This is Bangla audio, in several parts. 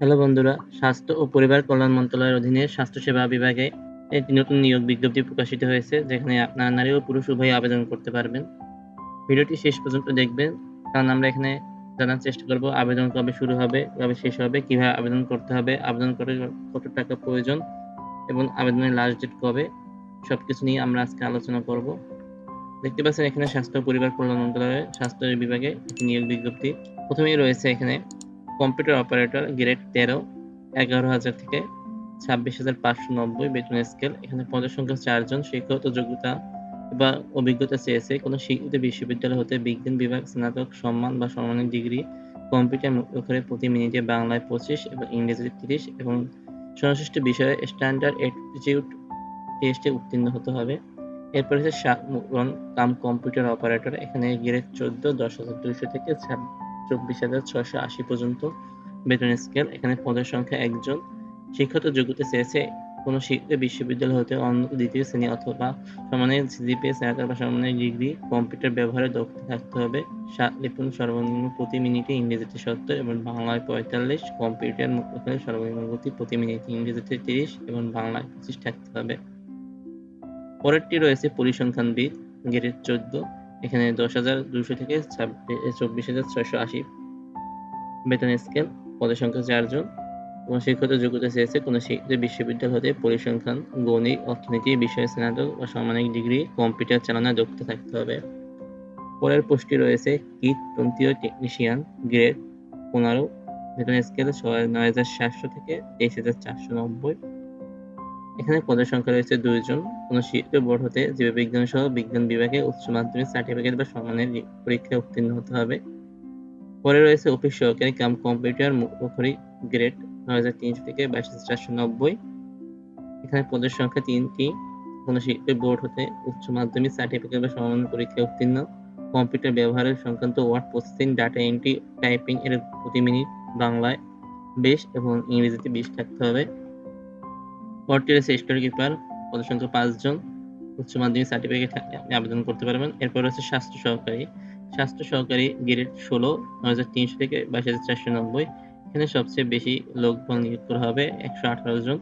হ্যালো বন্ধুরা, স্বাস্থ্য ও পরিবার কল্যাণ মন্ত্রণালয়ের অধীনে স্বাস্থ্যসেবা বিভাগে একটি নতুন নিয়োগ বিজ্ঞপ্তি প্রকাশিত হয়েছে, যেখানে আপনার নারী ও পুরুষ উভয়ই আবেদন করতে পারবেন। ভিডিওটি শেষ পর্যন্ত দেখবেন, কারণ আমরা এখানে জানার চেষ্টা করব আবেদন কবে শুরু হবে, কবে শেষ হবে, কীভাবে আবেদন করতে হবে, আবেদন করে কত টাকা প্রয়োজন এবং আবেদনের লাস্ট ডেট কবে, সবকিছু নিয়ে আমরা আজকে আলোচনা করব। দেখতে পাচ্ছেন এখানে স্বাস্থ্য পরিবার কল্যাণ মন্ত্রণালয়ের স্বাস্থ্য বিভাগে একটি নিয়োগ বিজ্ঞপ্তি প্রথমেই রয়েছে এখানে। কম্পিউটার অপারেটর গ্রেড তেরো, এগারো হাজার থেকে ছাব্বিশ হাজার পাঁচশো নব্বই বেতন স্কেল। এখানে পদের সংখ্যা চারজন শিক্ষাগত যোগ্যতা বা অভিজ্ঞতা চেয়েছে। কোনো স্বীকৃত বিশ্ববিদ্যালয় হতে বিজ্ঞান বিভাগ, স্নাতক, সম্মান বা সম্মানের ডিগ্রি, কম্পিউটার মুক্ত করে প্রতি মিনিটে বাংলায় পঁচিশ এবং ইংরেজিতে তিরিশ এবং সংশ্লিষ্ট বিষয়ে স্ট্যান্ডার্ড অ্যাটিটিউড টেস্টে উত্তীর্ণ হতে হবে। এরপর হচ্ছে সাধারণ কাম কম্পিউটার অপারেটর। এখানে গ্রেড চোদ্দ, দশ হাজার দুইশো থেকে ছাব্বিশ চব্বিশ হাজার ছশো আশি পর্যন্ত বেতন স্কেল এখানে পদের সংখ্যা একজন। শিক্ষাগত যোগ্যতা চেয়েছে কোনো শিক্ষিত বিশ্ববিদ্যালয় হতে অন্য দ্বিতীয় শ্রেণি অথবা সমানের সিজিপিএ স্নাতক বা সমানের ডিগ্রি, কম্পিউটার ব্যবহারে দক্ষ থাকতে হবে। সাত লিপুন সর্বনিম্ন প্রতি মিনিটে ইংরেজিতে সত্তর এবং বাংলায় পঁয়তাল্লিশ, কম্পিউটার সর্বনিম্ন গতি প্রতি মিনিটে ইংরেজিতে তিরিশ এবং বাংলায় পঁচিশ থাকতে হবে। পরেরটি রয়েছে পরিসংখ্যানবিদ, গ্রেড চোদ্দ। এখানে দশ হাজার দুশো থেকে চব্বিশ হাজার ছয়শো আশি। বেতন স্কেল, পদের সংখ্যা চারজন। এবং শিক্ষত যোগ্যতা চেয়েছে কোনো শিক্ষিত বিশ্ববিদ্যালয় হতে পরিসংখ্যান, গণিত, অর্থনীতি, বিষয়ে স্নাতক বা সামানিক ডিগ্রি, কম্পিউটার চালানোর দক্ষতা থাকতে হবে। পরের পোস্টটি রয়েছে, কিট তন্ত্রীয় টেকনিশিয়ান, গ্রেড পনেরো। বেতন স্কেল ছয়, নয় হাজার সাতশো থেকে তেইশ হাজার চারশো নব্বই। এখানে পদের সংখ্যা রয়েছে দুইজন। কোনো শিক্ষিত বোর্ড হতে জীববিজ্ঞান সহ বিজ্ঞান বিভাগে উচ্চ মাধ্যমিক সার্টিফিকেট বা সম্মানের পরীক্ষায় উত্তীর্ণ হতে হবে। পরে রয়েছে অফিস সহকারী কাম কম্পিউটার মুখরি গ্রেড নয় হাজার তিনশো থেকে বাইশ হাজার চারশো নব্বই। এখানে পদের সংখ্যা তিনটি। কোনো শিক্ষিত বোর্ড হতে উচ্চ মাধ্যমিক সার্টিফিকেট বা সম্মান পরীক্ষায় উত্তীর্ণ। কম্পিউটার ব্যবহারের সংক্রান্ত word processing data entry typing এর প্রতি মিনিট বাংলায় বেশ এবং ইংরেজিতে বিশ থাকতে হবে। পরটি রয়েছে স্টোরি কিপার পদের সংখ্যা পাঁচজন, উচ্চ মাধ্যমিক সার্টিফিকেট আবেদন করতে পারবেন। এরপর রয়েছে স্বাস্থ্য সহকারী। স্বাস্থ্য সহকারী গ্রেড ষোলো, নয় হাজার তিনশো থেকে বাইশ হাজার চারশো নব্বই। এখানে সবচেয়ে বেশি লোকবল নিয়োগ করা হবে, একশো আঠারো জন।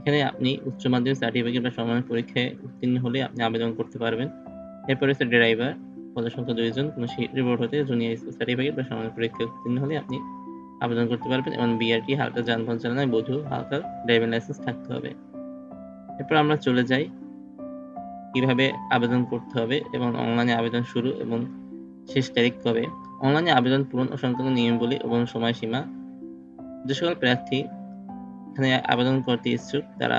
এখানে আপনি উচ্চ মাধ্যমিক সার্টিফিকেট বা সমান পরীক্ষায় উত্তীর্ণ হলে আপনি আবেদন করতে পারবেন। এরপর রয়েছে ড্রাইভার পদের সংখ্যা দুইজন, কোনো রিপোর্ট হতে জুনিয়র স্কুল সার্টিফিকেট বা সমান পরীক্ষায় উত্তীর্ণ হলে আপনি আবেদন করতে পারবেন এবং বিআরটি হালকা যানবাহন চালানোয় বৈধ হালকা ড্রাইভিং লাইসেন্স থাকতে হবে। এরপর আমরা চলে যাই কীভাবে আবেদন করতে হবে এবং অনলাইনে আবেদন শুরু এবং শেষ তারিখ কবে। অনলাইনে আবেদন পূরণ ও সংক্রান্ত নিয়মগুলি এবং সময়সীমা। যে সকল প্রার্থী এখানে আবেদন করতে ইচ্ছুক, তারা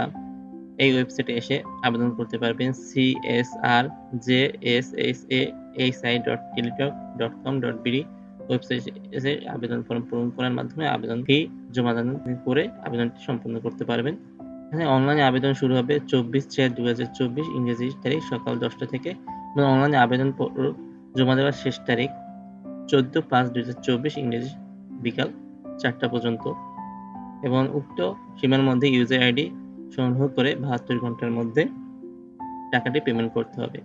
এই ওয়েবসাইটে এসে আবেদন করতে পারবেন C S R J S S A H I dot Teletalk dot com dot BD ওয়েবসাইটে আবেদন ফর্ম পূরণ করার মাধ্যমে আবেদন ফি জমা দান করে আবেদনটি সম্পন্ন করতে পারবেন। এখানে অনলাইনে আবেদন শুরু হবে চব্বিশ চার দু হাজার চব্বিশ, ইংরেজি তারিখ সকাল দশটা থেকে এবং অনলাইনে আবেদন জমা দেওয়ার শেষ তারিখ চোদ্দ পাঁচ দু হাজার চব্বিশ, ইংরেজি বিকাল চারটা পর্যন্ত এবং উক্ত সীমার মধ্যে ইউজার আইডি সংগ্রহ করে বাহাত্তর ঘণ্টার মধ্যে টাকাটি পেমেন্ট করতে হবে।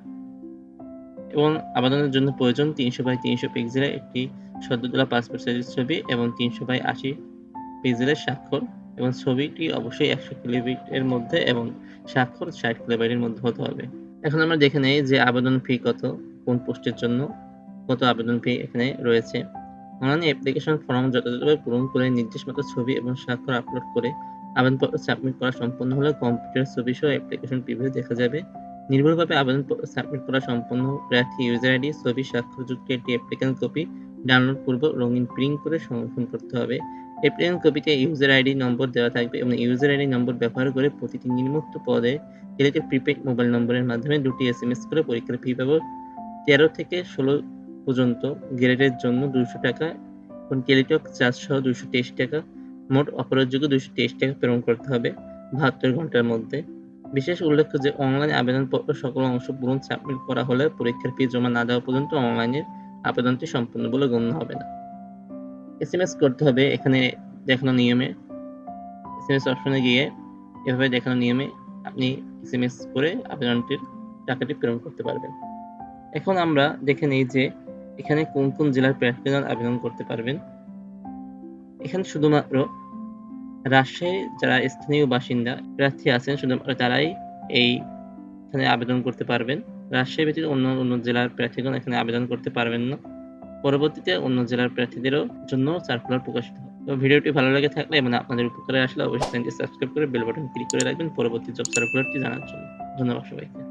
এবং আবেদনের জন্য প্রয়োজন তিনশো বাই তিনশো পিক্সেলের একটি সদ্য তোলা পাসপোর্ট সাইজের ছবি এবং তিনশো বাই আশি পিক্সেলের স্বাক্ষর এবং ছবিটি অবশ্যই একশো কিলোবিটের মধ্যে এবং স্বাক্ষর ষাট কিলোবাইটের মধ্যে হতে হবে। এখন আমরা দেখে নেই যে আবেদন ফি কত, কোন পোস্টের জন্য কত আবেদন ফি এখানে রয়েছে। অনলাইন অ্যাপ্লিকেশন ফর্ম যথাযথভাবে পূরণ করে নির্দেশ মতো ছবি এবং স্বাক্ষর আপলোড করে আবেদনপত্র সাবমিট করা সম্পন্ন হলে কম্পিউটার ছবি সহ অ্যাপ্লিকেশন প্রিভিউ দেখা যাবে। নির্ভুলভাবে আবেদনপত্র সাবমিট করা সম্পন্ন প্রার্থী ইউজার আইডি ছবি, স্বাক্ষরযুক্ত একটি অ্যাপ্লিকেশন কপি ডাউনলোড পূর্ব রঙিন প্রিন্ট করে সংরক্ষণ করতে হবে। অ্যাপ্লিকেশন কপিতে ইউজার আইডি নম্বর দেওয়া থাকবে এবং ইউজার আইডি নম্বর ব্যবহার করে প্রতিটি নির্মুক্ত পদে টেলিটক প্রিপেড মোবাইল নম্বরের মাধ্যমে দুটি এস এম এস করে পরীক্ষার ফি পাবো। তেরো থেকে ষোলো পর্যন্ত গ্রেডের জন্য দুশো টাকা, এবং টেলিটক চার্জ সহ দুশো তেইশ টাকা, মোট অপরাধযোগ্য দুশো তেইশ টাকা প্রেরণ করতে হবে বাহাত্তর ঘণ্টার মধ্যে। বিশেষ উল্লেখ্য যে অনলাইন আবেদনপত্র সকল অংশ পূরণ সাবমিট করা হলে পরীক্ষার ফি জমা না দেওয়া পর্যন্ত অনলাইনের আবেদনটি সম্পূর্ণ বলে গণ্য হবে না। এস এম এস করতে হবে এখানে দেখানো নিয়মে। এস এম এস অপশনে গিয়ে এভাবে দেখানো নিয়মে আপনি এস এম এস করে আবেদনটির টাকাটি প্রেরণ করতে পারবেন। এখন আমরা দেখে নিই যে এখানে কোন কোন জেলার প্রার্থীগণ আবেদন করতে পারবেন। এখানে শুধুমাত্র রাজশাহী যারা স্থানীয় বাসিন্দা প্রার্থী আছেন, শুধুমাত্র তারাই এই এখানে আবেদন করতে পারবেন। রাজশাহী ব্যতীত অন্য অন্য জেলার প্রার্থীগণ এখানে আবেদন করতে পারবেন না। পরবর্তীতে অন্য জেলার প্রার্থীদেরও জন্য সার্কুলার প্রকাশিত হবে। তো ভিডিওটি ভালো লাগে থাকলে এবং আপনাদের উপকারে আসলে অবশ্যই চ্যানেলটি সাবস্ক্রাইব করে বেল বাটন ক্লিক করে রাখবেন। পরবর্তী জব সার্কুলারটি জানার জন্য। ধন্যবাদ সবাইকে।